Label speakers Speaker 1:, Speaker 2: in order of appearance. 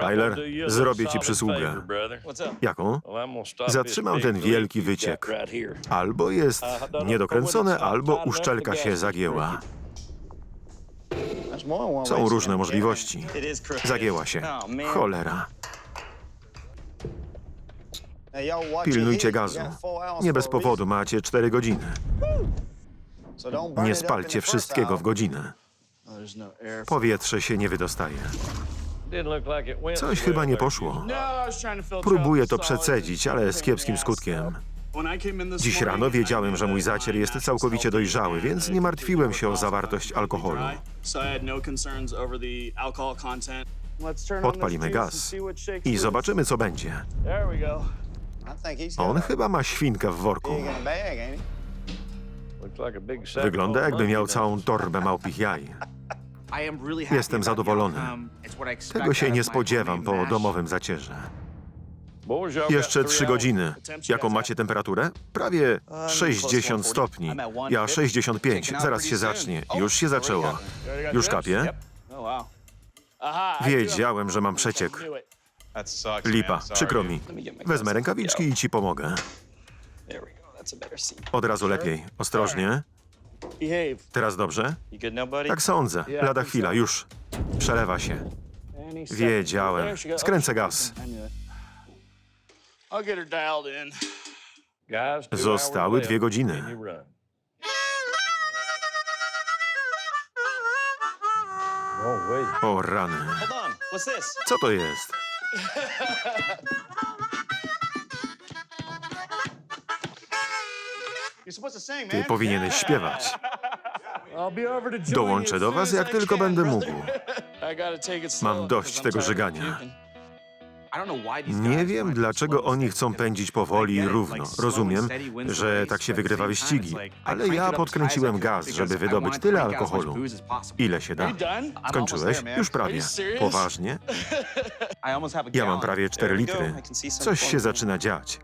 Speaker 1: Tyler, zrobię ci przysługę. Jaką? Zatrzymam ten wielki wyciek. Albo jest niedokręcone, albo uszczelka się zagięła. Są różne możliwości. Zagięła się. Cholera. Pilnujcie gazu. Nie bez powodu macie 4 godziny. Nie spalcie wszystkiego w godzinę. Powietrze się nie wydostaje. Coś chyba nie poszło. Próbuję to przecedzić, ale z kiepskim skutkiem. Dziś rano wiedziałem, że mój zacier jest całkowicie dojrzały, więc nie martwiłem się o zawartość alkoholu.
Speaker 2: Podpalimy gaz
Speaker 1: I zobaczymy, co będzie. On chyba ma świnkę w worku. Wygląda, jakby miał całą torbę małpich jaj.
Speaker 3: Jestem zadowolony.
Speaker 1: Tego się nie spodziewam po domowym zacierze. Jeszcze trzy godziny. Jaką macie temperaturę? Prawie 60 stopni. Ja 65. Zaraz się zacznie. Już się zaczęło. Już kapie? Wiedziałem, że mam przeciek. Lipa, przykro mi. Wezmę rękawiczki i ci pomogę. Od razu lepiej. Ostrożnie. Teraz dobrze? Tak sądzę. Lada chwila, już. Przelewa się. Wiedziałem. Skręcę gaz. Zostały dwie godziny. O rany. Co to jest? Ty powinieneś śpiewać. Dołączę do was, jak tylko będę mógł. Mam dość tego żygania. Nie wiem, dlaczego oni chcą pędzić powoli i równo. Rozumiem, że tak się wygrywa wyścigi, ale ja podkręciłem gaz, żeby wydobyć tyle alkoholu, ile się da. Skończyłeś? Już prawie. Poważnie? Ja mam prawie 4 litry. Coś się zaczyna dziać.